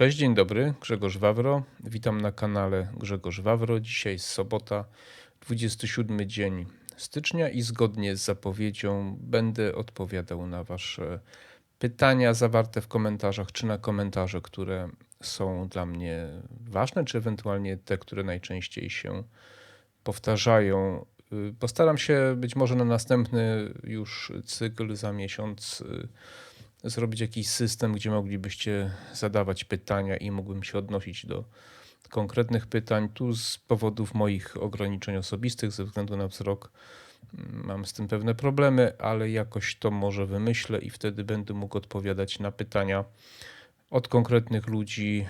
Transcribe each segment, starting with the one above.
Cześć, dzień dobry, Grzegorz Wawro. Witam na kanale Grzegorz Wawro. Dzisiaj jest sobota, 27 dzień stycznia i zgodnie z zapowiedzią będę odpowiadał na Wasze pytania zawarte w komentarzach, czy na komentarze, które są dla mnie ważne, czy ewentualnie te, które najczęściej się powtarzają. Y, Postaram się być może na następny już cykl za miesiąc y, zrobić jakiś system, gdzie moglibyście zadawać pytania i mógłbym się odnosić do konkretnych pytań. Tu z powodów moich ograniczeń osobistych, ze względu na wzrok, mm, mam z tym pewne problemy, ale jakoś to może wymyślę i wtedy będę mógł odpowiadać na pytania od konkretnych ludzi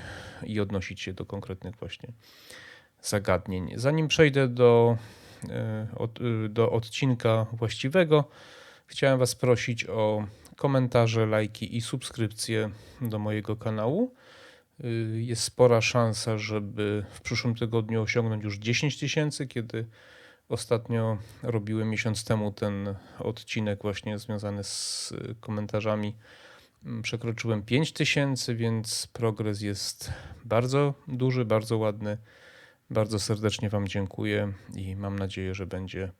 i odnosić się do konkretnych właśnie zagadnień. Zanim przejdę do, e, y, do odcinka właściwego, chciałem Was prosić o komentarze, lajki i subskrypcje do mojego kanału. Y, Jest spora szansa, żeby w przyszłym tygodniu osiągnąć już 10 tysięcy, kiedy ostatnio robiłem miesiąc temu ten odcinek właśnie związany z y, komentarzami. Mm, Przekroczyłem 5 tysięcy, więc progres jest bardzo duży, bardzo ładny. Bardzo serdecznie Wam dziękuję i mam nadzieję, że będzie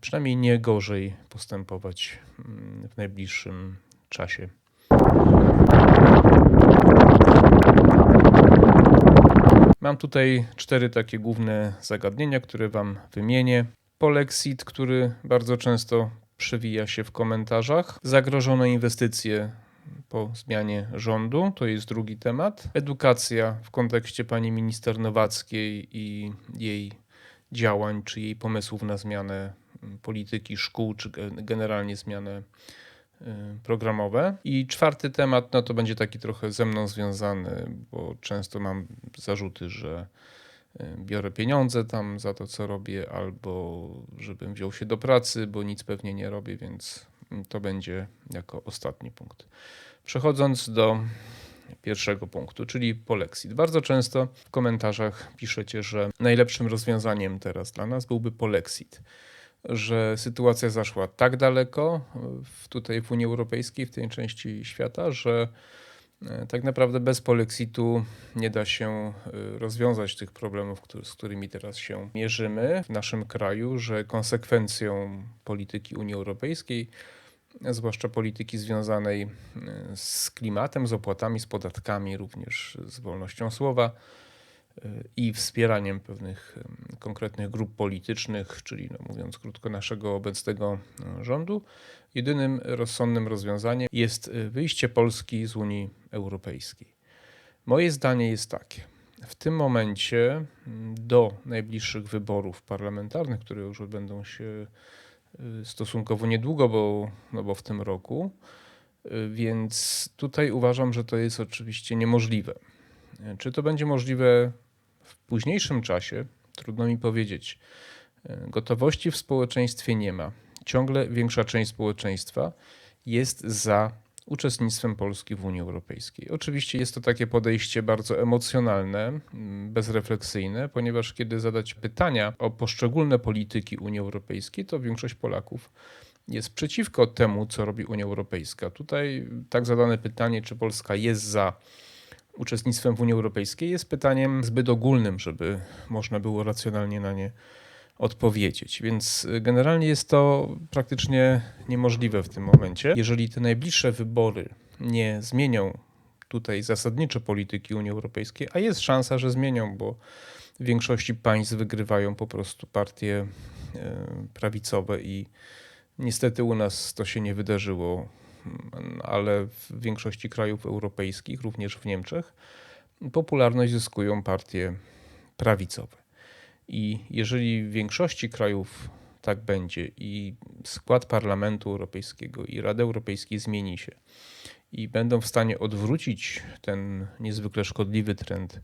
przynajmniej nie gorzej postępować ym, w najbliższym czasie. Mam tutaj cztery takie główne zagadnienia, które Wam wymienię. Polexit, który bardzo często przewija się w komentarzach. Zagrożone inwestycje po zmianie rządu, to jest drugi temat. Edukacja w kontekście pani minister Nowackiej i jej działań, czy jej pomysłów na zmianę mm, polityki szkół, czy ge- generalnie zmianę y, programowe. I czwarty temat, no to będzie taki trochę ze mną związany, bo często mam zarzuty, że y, biorę pieniądze tam za to, co robię, albo żebym wziął się do pracy, bo nic pewnie nie robię, więc mm, to będzie jako ostatni punkt. Przechodząc do pierwszego punktu, czyli Polexit. Bardzo często w komentarzach piszecie, że najlepszym rozwiązaniem teraz dla nas byłby Polexit. Że sytuacja zaszła tak daleko w, tutaj w Unii Europejskiej, w tej części świata, że e, tak naprawdę bez Polexitu nie da się e, rozwiązać tych problemów, z którymi teraz się mierzymy w naszym kraju, że konsekwencją polityki Unii Europejskiej zwłaszcza polityki związanej e, z klimatem, z opłatami, z podatkami, również z wolnością słowa e, i wspieraniem pewnych em, konkretnych grup politycznych, czyli no mówiąc krótko naszego obecnego e, rządu. Jedynym rozsądnym rozwiązaniem jest e, wyjście Polski z Unii Europejskiej. Moje zdanie jest takie. W tym momencie do najbliższych wyborów parlamentarnych, które już odbędą się stosunkowo niedługo, bo, no bo w tym roku. Y, Więc tutaj uważam, że to jest oczywiście niemożliwe. Y, Czy to będzie możliwe w późniejszym czasie? Trudno mi powiedzieć. Y, Gotowości w społeczeństwie nie ma. Ciągle większa część społeczeństwa jest za uczestnictwem Polski w Unii Europejskiej. Oczywiście jest to takie podejście bardzo emocjonalne, bezrefleksyjne, ponieważ kiedy zadać pytania o poszczególne polityki Unii Europejskiej, to większość Polaków jest przeciwko temu, co robi Unia Europejska. Tutaj tak zadane pytanie, czy Polska jest za uczestnictwem w Unii Europejskiej, jest pytaniem zbyt ogólnym, żeby można było racjonalnie na nie odpowiedzieć. Więc y, generalnie jest to praktycznie niemożliwe w tym momencie. Jeżeli te najbliższe wybory nie zmienią tutaj zasadniczo polityki Unii Europejskiej, a jest szansa, że zmienią, bo w większości państw wygrywają po prostu partie e, prawicowe i niestety u nas to się nie wydarzyło, mm, ale w większości krajów europejskich, również w Niemczech, popularność zyskują partie prawicowe. I jeżeli w większości krajów tak będzie i skład Parlamentu Europejskiego i Rady Europejskiej zmieni się i będą w stanie odwrócić ten niezwykle szkodliwy trend,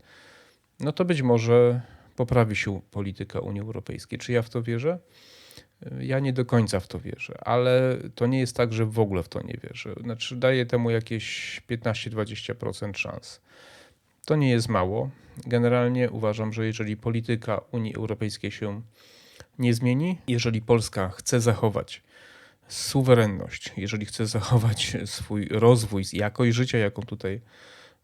no to być może poprawi się polityka Unii Europejskiej. Czy ja w to wierzę? Ja nie do końca w to wierzę, ale to nie jest tak, że w ogóle w to nie wierzę. Znaczy, daję temu jakieś 15-20% szans. To nie jest mało. Generalnie uważam, że jeżeli polityka Unii Europejskiej się nie zmieni, jeżeli Polska chce zachować suwerenność, jeżeli chce zachować swój rozwój, jakość życia, jaką tutaj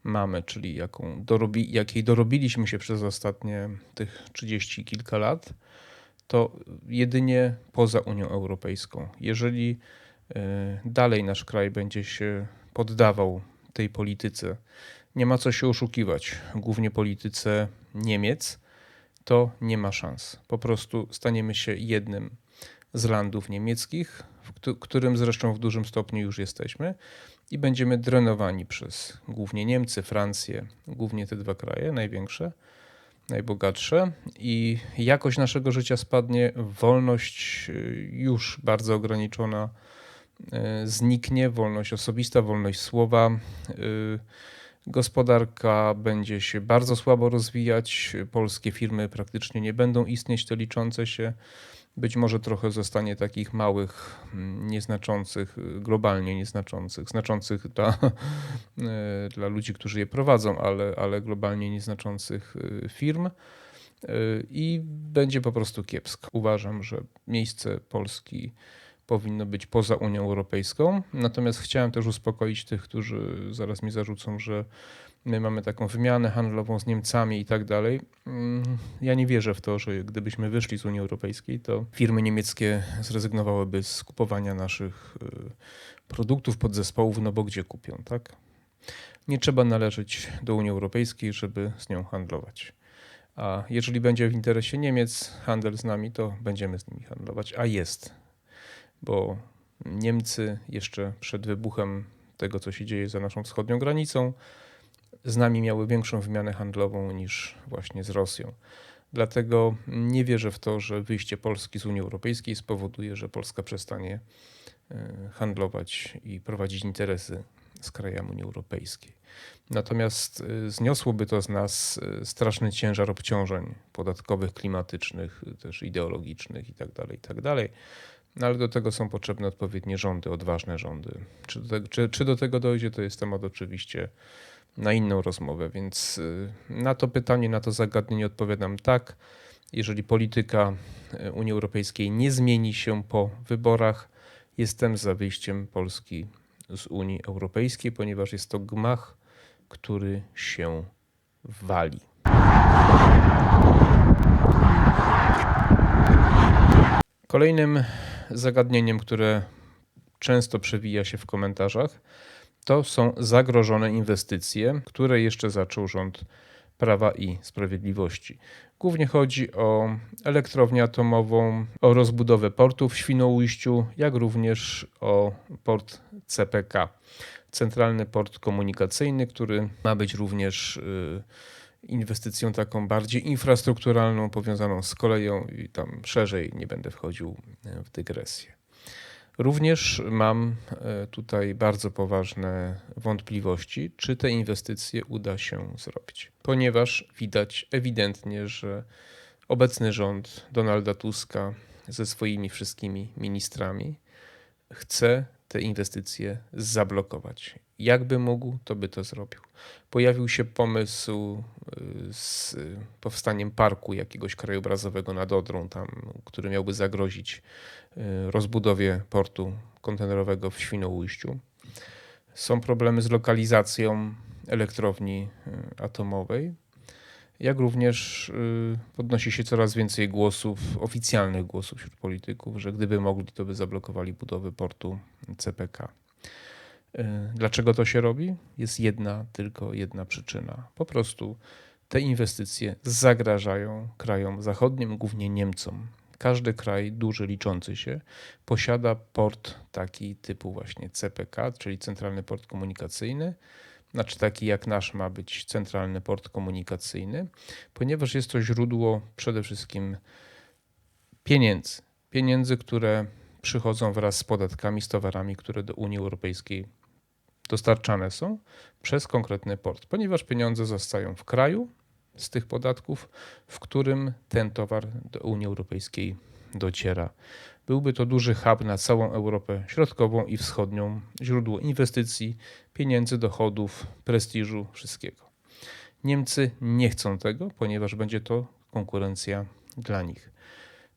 mamy, czyli jaką dorobi, jakiej dorobiliśmy się przez ostatnie tych 30 kilka lat, to jedynie poza Unią Europejską. Jeżeli e, dalej nasz kraj będzie się poddawał tej polityce, nie ma co się oszukiwać, głównie polityce Niemiec, to nie ma szans. Po prostu staniemy się jednym z landów niemieckich, w którym zresztą w dużym stopniu już jesteśmy, i będziemy drenowani przez głównie Niemcy, Francję, głównie te dwa kraje największe, najbogatsze, i jakość naszego życia spadnie, wolność y, już bardzo ograniczona y, zniknie, wolność osobista, wolność słowa. Y, gospodarka będzie się bardzo słabo rozwijać, polskie firmy praktycznie nie będą istnieć, te liczące się. Być może trochę zostanie takich małych, mm, nieznaczących, globalnie nieznaczących, znaczących dla, e, dla ludzi, którzy je prowadzą, ale, ale globalnie nieznaczących e, firm. E, I będzie po prostu kiepsko. Uważam, że miejsce Polski powinno być poza Unią Europejską. Natomiast chciałem też uspokoić tych, którzy zaraz mi zarzucą, że my mamy taką wymianę handlową z Niemcami i tak dalej. Mm, ja nie wierzę w to, że gdybyśmy wyszli z Unii Europejskiej, to firmy niemieckie zrezygnowałyby z kupowania naszych y, produktów, podzespołów, no bo gdzie kupią, tak? Nie trzeba należeć do Unii Europejskiej, żeby z nią handlować. A jeżeli będzie w interesie Niemiec handel z nami, to będziemy z nimi handlować. A jest, bo Niemcy jeszcze przed wybuchem tego, co się dzieje za naszą wschodnią granicą, z nami miały większą wymianę handlową niż właśnie z Rosją. Dlatego nie wierzę w to, że wyjście Polski z Unii Europejskiej spowoduje, że Polska przestanie e, handlować i prowadzić interesy z krajami Unii Europejskiej. Natomiast e, zniosłoby to z nas e, straszny ciężar obciążeń podatkowych, klimatycznych, też ideologicznych itd. Tak itd. No ale do tego są potrzebne odpowiednie rządy, odważne rządy. Czy do, czy, czy do tego dojdzie, to jest temat oczywiście na inną rozmowę, więc y, na to pytanie, na to zagadnienie odpowiadam tak. Jeżeli polityka y, Unii Europejskiej nie zmieni się po wyborach, jestem za wyjściem Polski z Unii Europejskiej, ponieważ jest to gmach, który się wali. Kolejnym zagadnieniem, które często przewija się w komentarzach, to są zagrożone inwestycje, które jeszcze zaczął rząd Prawa i Sprawiedliwości. Głównie chodzi o elektrownię atomową, o rozbudowę portu w Świnoujściu, jak również o port CPK, Centralny Port Komunikacyjny, który ma być również y, inwestycją taką bardziej infrastrukturalną, powiązaną z koleją i tam szerzej nie będę wchodził w dygresję. Również mam e, tutaj bardzo poważne wątpliwości, czy te inwestycje uda się zrobić, ponieważ widać ewidentnie, że obecny rząd Donalda Tuska ze swoimi wszystkimi ministrami chce te inwestycje zablokować. Jakby mógł, to by to zrobił. Pojawił się pomysł y, z powstaniem parku jakiegoś krajobrazowego nad Odrą, tam, który miałby zagrozić y, rozbudowie portu kontenerowego w Świnoujściu. Są problemy z lokalizacją elektrowni y, atomowej, jak również podnosi się coraz więcej głosów, oficjalnych głosów wśród polityków, że gdyby mogli, to by zablokowali budowę portu CPK. E, dlaczego to się robi? Jest jedna, tylko jedna przyczyna. Po prostu te inwestycje zagrażają krajom zachodnim, głównie Niemcom. Każdy kraj duży, liczący się, posiada port taki typu właśnie CPK, czyli Centralny Port Komunikacyjny. Znaczy taki jak nasz ma być Centralny Port Komunikacyjny, ponieważ jest to źródło przede wszystkim pieniędzy. Pieniędzy, które przychodzą wraz z podatkami, z towarami, które do Unii Europejskiej dostarczane są przez konkretny port, ponieważ pieniądze zostają w kraju z tych podatków, w którym ten towar do Unii Europejskiej dociera. Byłby to duży hub na całą Europę Środkową i Wschodnią, źródło inwestycji, pieniędzy, dochodów, prestiżu, wszystkiego. Niemcy nie chcą tego, ponieważ będzie to konkurencja dla nich.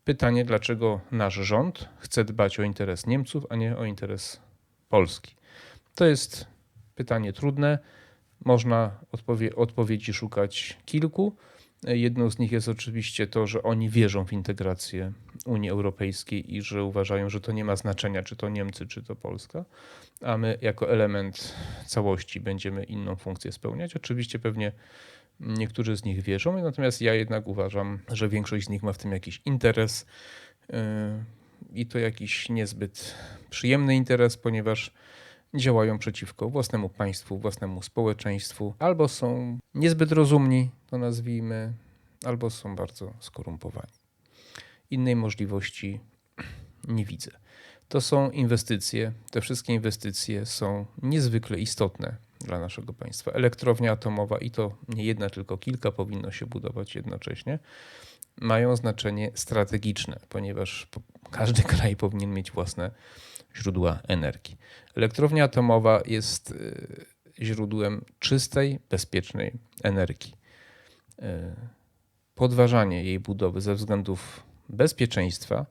Pytanie, dlaczego nasz rząd chce dbać o interes Niemców, a nie o interes Polski? To jest pytanie trudne, Można odpowie- odpowiedzi szukać kilku. Jedną z nich jest oczywiście to, że oni wierzą w integrację Unii Europejskiej i że uważają, że to nie ma znaczenia, czy to Niemcy, czy to Polska, a my jako element całości będziemy inną funkcję spełniać. Oczywiście pewnie niektórzy z nich wierzą, natomiast ja jednak uważam, że większość z nich ma w tym jakiś interes yy, i to jakiś niezbyt przyjemny interes, ponieważ działają przeciwko własnemu państwu, własnemu społeczeństwu, albo są niezbyt rozumni, to nazwijmy, albo są bardzo skorumpowani. Innej możliwości nie widzę. To są inwestycje. Te wszystkie inwestycje są niezwykle istotne dla naszego państwa. Elektrownia atomowa i to nie jedna, tylko kilka powinno się budować jednocześnie. Mają znaczenie strategiczne, ponieważ każdy kraj powinien mieć własne źródła energii. Elektrownia atomowa jest y, źródłem czystej, bezpiecznej energii. Y, podważanie jej budowy ze względów bezpieczeństwa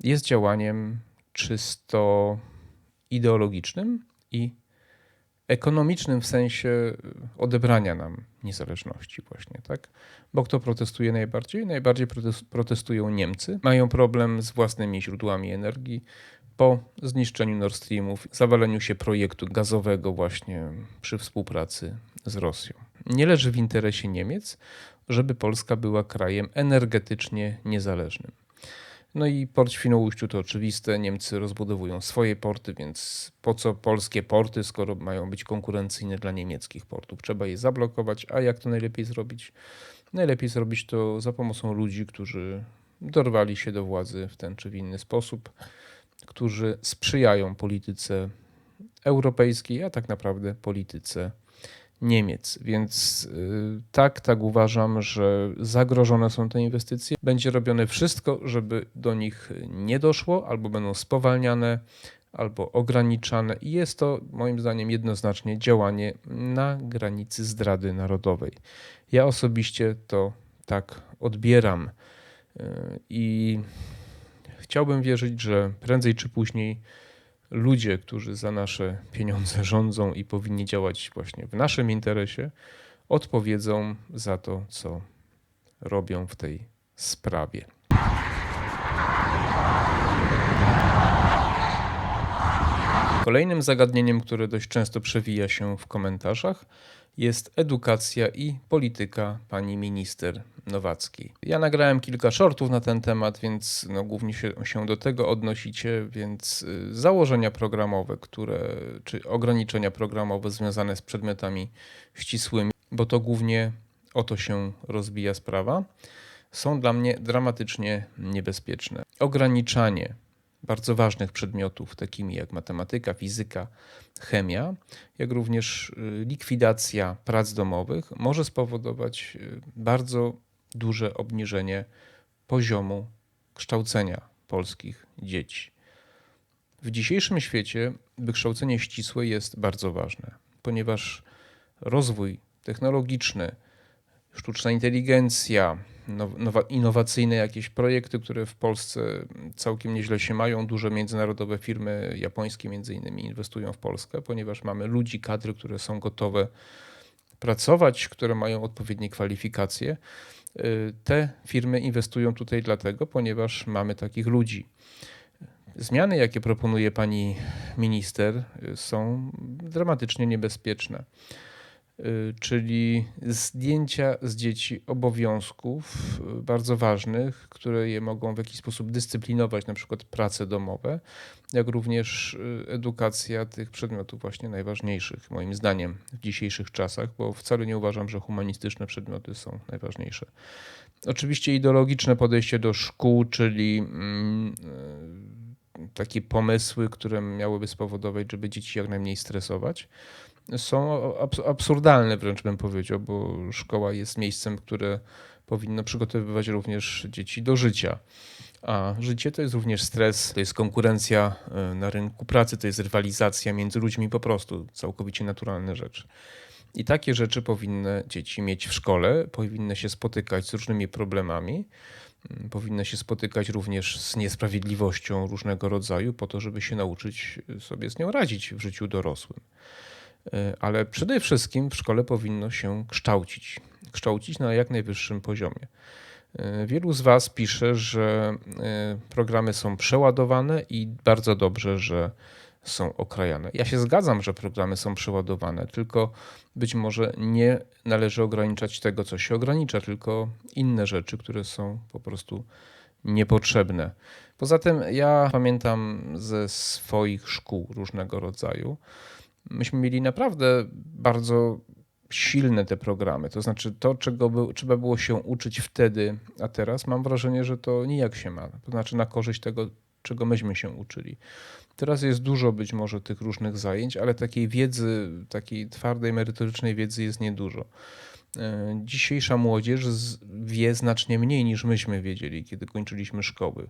jest działaniem czysto ideologicznym i ekonomicznym w sensie odebrania nam niezależności właśnie, tak? Bo kto protestuje najbardziej? Najbardziej protestują Niemcy. Mają problem z własnymi źródłami energii po zniszczeniu Nord Streamów, zawaleniu się projektu gazowego właśnie przy współpracy z Rosją. Nie leży w interesie Niemiec, żeby Polska była krajem energetycznie niezależnym. No i port Świnoujściu to oczywiste. Niemcy rozbudowują swoje porty, więc po co polskie porty, skoro mają być konkurencyjne dla niemieckich portów? Trzeba je zablokować. A jak to najlepiej zrobić? Najlepiej zrobić to za pomocą ludzi, którzy dorwali się do władzy w ten czy w inny sposób, którzy sprzyjają polityce europejskiej, a tak naprawdę polityce Niemiec. Więc y, tak, tak uważam, że zagrożone są te inwestycje. Będzie robione wszystko, żeby do nich nie doszło, albo będą spowalniane, albo ograniczane. I jest to moim zdaniem jednoznacznie działanie na granicy zdrady narodowej. Ja osobiście to tak odbieram. Y, I chciałbym wierzyć, że prędzej czy później ludzie, którzy za nasze pieniądze rządzą i powinni działać właśnie w naszym interesie, odpowiedzą za to, co robią w tej sprawie. Kolejnym zagadnieniem, które dość często przewija się w komentarzach, jest edukacja i polityka pani minister Nowackiej. Ja nagrałem kilka shortów na ten temat, więc no, głównie się, się do tego odnosicie, więc y, założenia programowe, które, czy ograniczenia programowe związane z przedmiotami ścisłymi, bo to głównie o to się rozbija sprawa, są dla mnie dramatycznie niebezpieczne. Ograniczanie bardzo ważnych przedmiotów, takimi jak matematyka, fizyka, chemia, jak również y, likwidacja prac domowych, może spowodować y, bardzo duże obniżenie poziomu kształcenia polskich dzieci. W dzisiejszym świecie wykształcenie ścisłe jest bardzo ważne, ponieważ rozwój technologiczny, sztuczna inteligencja, nowa, innowacyjne jakieś projekty, które w Polsce całkiem nieźle się mają. Duże międzynarodowe firmy japońskie między innymi inwestują w Polskę, ponieważ mamy ludzi, kadry, które są gotowe pracować, które mają odpowiednie kwalifikacje. Y, te firmy inwestują tutaj dlatego, ponieważ mamy takich ludzi. Zmiany, jakie proponuje pani minister, y, są dramatycznie niebezpieczne. Y, czyli zdjęcia z dzieci obowiązków y, bardzo ważnych, które je mogą w jakiś sposób dyscyplinować, na przykład prace domowe, jak również y, edukacja tych przedmiotów właśnie najważniejszych, moim zdaniem, w dzisiejszych czasach, bo wcale nie uważam, że humanistyczne przedmioty są najważniejsze. Oczywiście ideologiczne podejście do szkół, czyli mm, takie pomysły, które miałyby spowodować, żeby dzieci jak najmniej stresować są absurdalne wręcz bym powiedział, bo szkoła jest miejscem, które powinno przygotowywać również dzieci do życia. A życie to jest również stres, to jest konkurencja e, na rynku pracy, to jest rywalizacja między ludźmi po prostu, całkowicie naturalne rzeczy. I takie rzeczy powinny dzieci mieć w szkole, powinny się spotykać z różnymi problemami, powinny się spotykać również z niesprawiedliwością różnego rodzaju, po to, żeby się nauczyć sobie z nią radzić w życiu dorosłym. E, ale przede wszystkim w szkole powinno się kształcić. Kształcić na jak najwyższym poziomie. E, wielu z Was pisze, że e, programy są przeładowane i bardzo dobrze, że są okrajane. Ja się zgadzam, że programy są przeładowane, tylko być może nie należy ograniczać tego, co się ogranicza, tylko inne rzeczy, które są po prostu niepotrzebne. Poza tym ja pamiętam ze swoich szkół różnego rodzaju, myśmy mieli naprawdę bardzo silne te programy. To znaczy to, czego by, trzeba było się uczyć wtedy, a teraz mam wrażenie, że to nijak się ma. To znaczy na korzyść tego, czego myśmy się uczyli. Teraz jest dużo być może tych różnych zajęć, ale takiej wiedzy, takiej twardej, merytorycznej wiedzy jest niedużo. E, dzisiejsza młodzież wie znacznie mniej niż myśmy wiedzieli, kiedy kończyliśmy szkoły.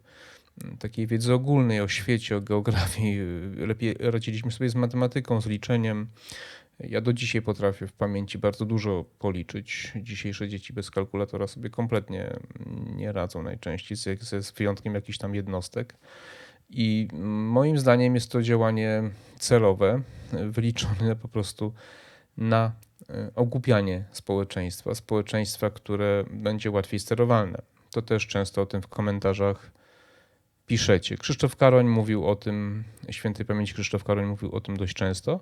Takiej wiedzy ogólnej o świecie, o geografii. Lepiej radziliśmy sobie z matematyką, z liczeniem. Ja do dzisiaj potrafię w pamięci bardzo dużo policzyć. Dzisiejsze dzieci bez kalkulatora sobie kompletnie nie radzą najczęściej, z wyjątkiem jakichś tam jednostek. I moim zdaniem jest to działanie celowe, wyliczone po prostu na e, ogłupianie społeczeństwa, społeczeństwa, które będzie łatwiej sterowalne. To też często o tym w komentarzach piszecie. Krzysztof Karoń mówił o tym, świętej pamięci Krzysztof Karoń mówił o tym dość często,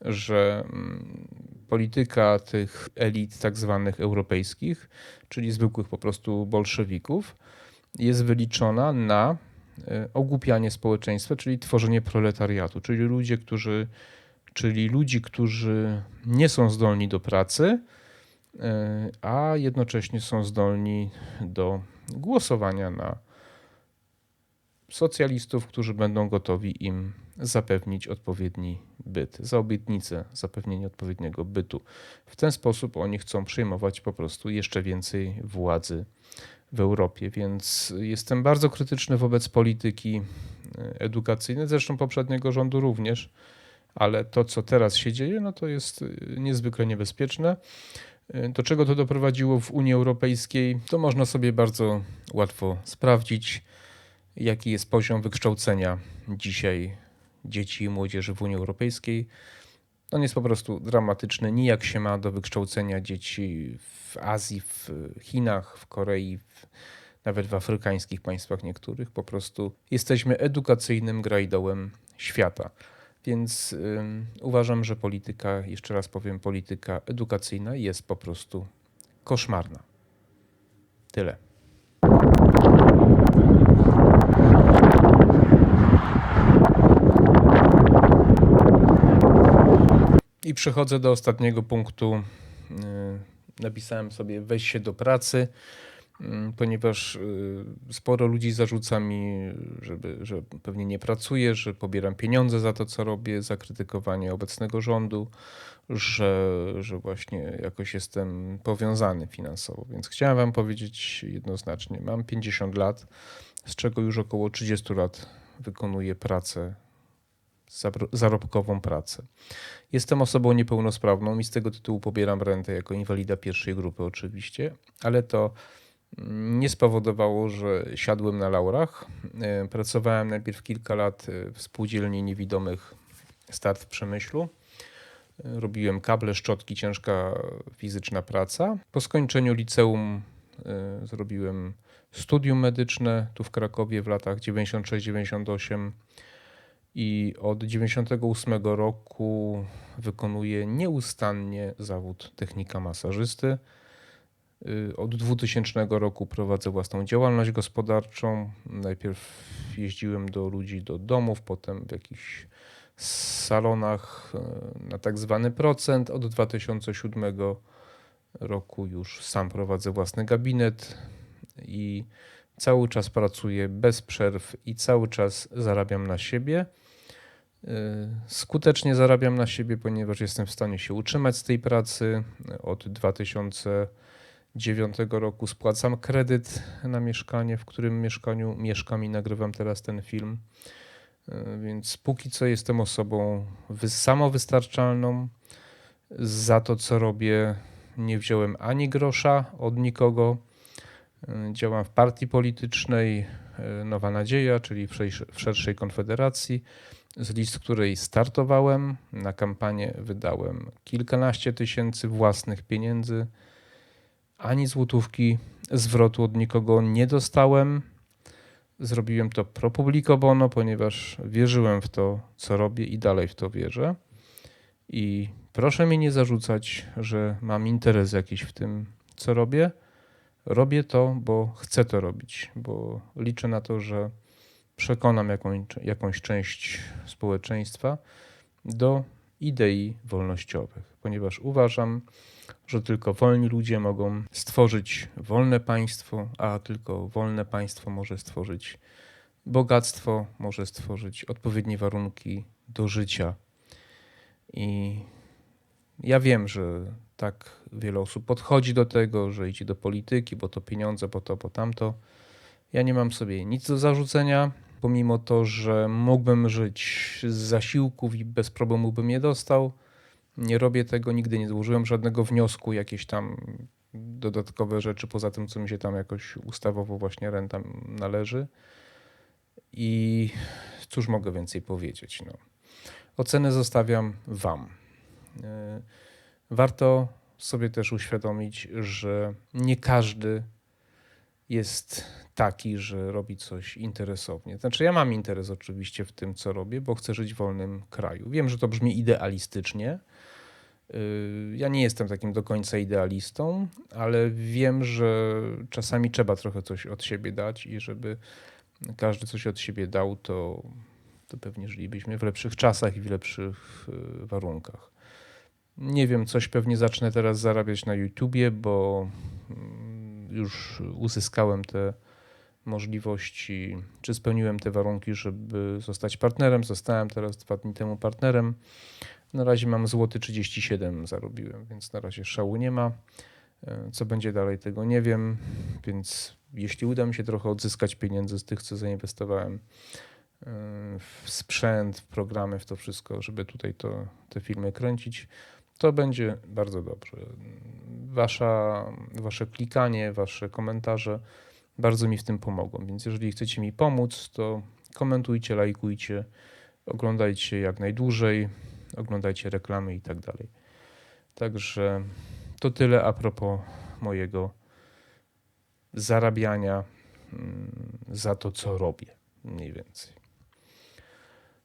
że mm, polityka tych elit tak zwanych europejskich, czyli zwykłych po prostu bolszewików, jest wyliczona na e, ogłupianie społeczeństwa, czyli tworzenie proletariatu, czyli ludzie, którzy, czyli ludzi, którzy nie są zdolni do pracy, e, a jednocześnie są zdolni do głosowania na socjalistów, którzy będą gotowi im zapewnić odpowiedni byt, za obietnicę zapewnienia odpowiedniego bytu. W ten sposób oni chcą przyjmować po prostu jeszcze więcej władzy w Europie, więc jestem bardzo krytyczny wobec polityki e, edukacyjnej, zresztą poprzedniego rządu również, ale to, co teraz się dzieje, no to jest e, niezwykle niebezpieczne. E, do czego to doprowadziło w Unii Europejskiej, to można sobie bardzo łatwo sprawdzić, jaki jest poziom wykształcenia dzisiaj dzieci i młodzieży w Unii Europejskiej. On jest po prostu dramatyczny. Nijak się ma do wykształcenia dzieci w Azji, w Chinach, w Korei, w, nawet w afrykańskich państwach niektórych. Po prostu jesteśmy edukacyjnym grajdołem świata. Więc uważam, że polityka, jeszcze raz powiem, polityka edukacyjna jest po prostu koszmarna. Tyle. I przechodzę do ostatniego punktu. Y, napisałem sobie wejść się do pracy, ponieważ y, sporo ludzi zarzuca mi, żeby, że pewnie nie pracuję, że pobieram pieniądze za to, co robię, za krytykowanie obecnego rządu, że, że właśnie jakoś jestem powiązany finansowo. Więc chciałem Wam powiedzieć jednoznacznie: mam 50 lat, z czego już około 30 lat wykonuję pracę zarobkową pracę. Jestem osobą niepełnosprawną i z tego tytułu pobieram rentę jako inwalida pierwszej grupy oczywiście, ale to nie spowodowało, że siadłem na laurach. E, pracowałem najpierw kilka lat e, w spółdzielni niewidomych Start w Przemyślu. E, robiłem kable, szczotki, ciężka fizyczna praca. Po skończeniu liceum zrobiłem studium medyczne tu w Krakowie w latach 96-98 i od 98 roku wykonuje nieustannie zawód technika masażysty. Y, od 2000 roku prowadzę własną działalność gospodarczą. Najpierw jeździłem do ludzi do domów, potem w jakichś salonach y, na tak zwany procent. Od 2007 roku już sam prowadzę własny gabinet i cały czas pracuję bez przerw i cały czas zarabiam na siebie. Y, skutecznie zarabiam na siebie, ponieważ jestem w stanie się utrzymać z tej pracy. Od 2009 roku spłacam kredyt na mieszkanie, w którym mieszkaniu mieszkam i nagrywam teraz ten film. Y, więc póki co jestem osobą samowystarczalną. Za to, co robię, nie wziąłem ani grosza od nikogo. Y, działam w partii politycznej Nowa Nadzieja, czyli w szerszej konfederacji z list której startowałem. Na kampanię wydałem kilkanaście tysięcy własnych pieniędzy. Ani złotówki zwrotu od nikogo nie dostałem. Zrobiłem to pro publico bono, ponieważ wierzyłem w to, co robię i dalej w to wierzę. I proszę mi nie zarzucać, że mam interes jakiś w tym, co robię. Robię to, bo chcę to robić, bo liczę na to, że przekonam jakąś, jakąś część społeczeństwa do idei wolnościowych, ponieważ uważam, że tylko wolni ludzie mogą stworzyć wolne państwo, a tylko wolne państwo może stworzyć bogactwo, może stworzyć odpowiednie warunki do życia. I ja wiem, że tak wiele osób podchodzi do tego, że idzie do polityki, bo to pieniądze, bo to, bo tamto. Ja nie mam sobie nic do zarzucenia, pomimo to, że mógłbym żyć z zasiłków i bez problemu bym je dostał. Nie robię tego, nigdy nie złożyłem żadnego wniosku, jakieś tam dodatkowe rzeczy, poza tym, co mi się tam jakoś ustawowo właśnie renta należy. I cóż mogę więcej powiedzieć? No. Ocenę zostawiam Wam. E, Warto sobie też uświadomić, że nie każdy jest taki, że robi coś interesownie. Znaczy, ja mam interes oczywiście w tym, co robię, bo chcę żyć w wolnym kraju. Wiem, że to brzmi idealistycznie. Y, Ja nie jestem takim do końca idealistą, ale wiem, że czasami trzeba trochę coś od siebie dać i żeby każdy coś od siebie dał, to, to pewnie żylibyśmy w lepszych czasach i w lepszych y, warunkach. Nie wiem, coś pewnie zacznę teraz zarabiać na YouTubie, bo mm, już uzyskałem te możliwości, czy spełniłem te warunki, żeby zostać partnerem. Zostałem teraz dwa dni temu partnerem. Na razie mam złoty 37 zarobiłem, więc na razie szału nie ma. E, Co będzie dalej, tego nie wiem, więc jeśli uda mi się trochę odzyskać pieniędzy z tych, co zainwestowałem e, w sprzęt, w programy, w to wszystko, żeby tutaj to, te filmy kręcić, to będzie bardzo dobrze. Wasza, wasze klikanie, wasze komentarze bardzo mi w tym pomogą. Więc jeżeli chcecie mi pomóc, to komentujcie, lajkujcie, oglądajcie jak najdłużej, oglądajcie reklamy i tak dalej. Także to tyle a propos mojego zarabiania mm, za to, co robię, mniej więcej.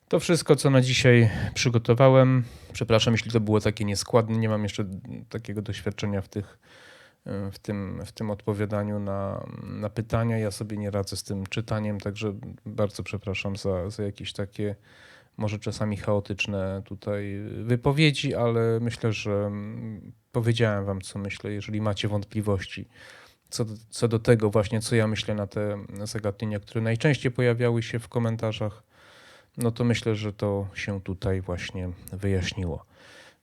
To wszystko, co na dzisiaj przygotowałem. Przepraszam, jeśli to było takie nieskładne. Nie mam jeszcze takiego doświadczenia w, tych, w, tym, w tym odpowiadaniu na, na pytania. Ja sobie nie radzę z tym czytaniem, także bardzo przepraszam za, za jakieś takie może czasami chaotyczne tutaj wypowiedzi, ale myślę, że powiedziałem wam, co myślę. Jeżeli macie wątpliwości co do, co do tego właśnie, co ja myślę na te zagadnienia, które najczęściej pojawiały się w komentarzach, no to myślę, że to się tutaj właśnie wyjaśniło.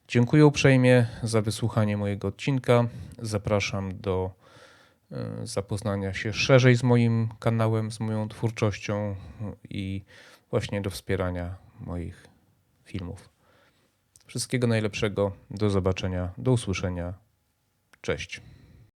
Dziękuję uprzejmie za wysłuchanie mojego odcinka. Zapraszam do e, zapoznania się szerzej z moim kanałem, z moją twórczością i właśnie do wspierania moich filmów. Wszystkiego najlepszego. Do zobaczenia, do usłyszenia. Cześć.